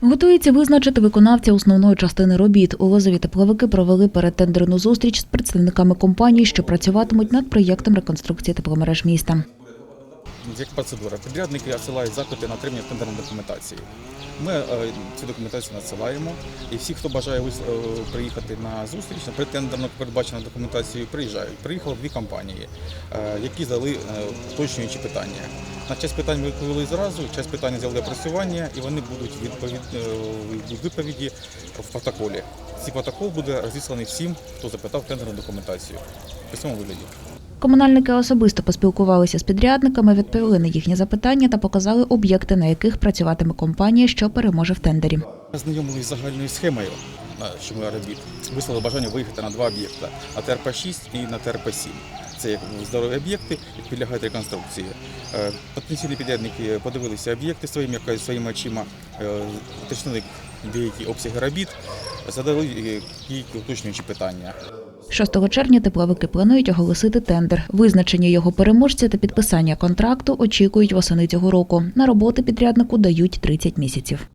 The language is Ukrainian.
Готується визначити виконавця основної частини робіт. У Лозові тепловики провели передтендерну зустріч з представниками компаній, що працюватимуть над проєктом реконструкції тепломереж міста. Як процедура, підрядники надсилають запити на отримання тендерної документації. Ми е, цю документацію надсилаємо, і всі, хто бажає е, приїхати на зустріч, на предтендерно передбачену документацію, приїжджають. Приїхало дві компанії, е, які здали е, уточнюючі питання. На часть питань ми відповіли зразу, часть питань взяли для опрацювання, і вони будуть відповід, відповіді в протоколі. Цей протокол буде розісланий всім, хто запитав тендерну документацію. Цьому вигляді. Комунальники особисто поспілкувалися з підрядниками, відповіли на їхні запитання та показали об'єкти, на яких працюватиме компанія, що переможе в тендері. Ознайомились з загальною схемою, е, що ми робіт. Висловили бажання виїхати на два об'єкти на ТРП-6 і на ТРП-7. Це як здорові об'єкти, які підлягають реконструкції. Е, Потенційні підрядники подивилися об'єкти своїми, як своїми очима, е, уточнили деякі обсяги робіт, задали е, деякі уточнюючі питання. 6 червня тепловики планують оголосити тендер. Визначення його переможця та підписання контракту очікують восени цього року. На роботи підряднику дають 30 місяців.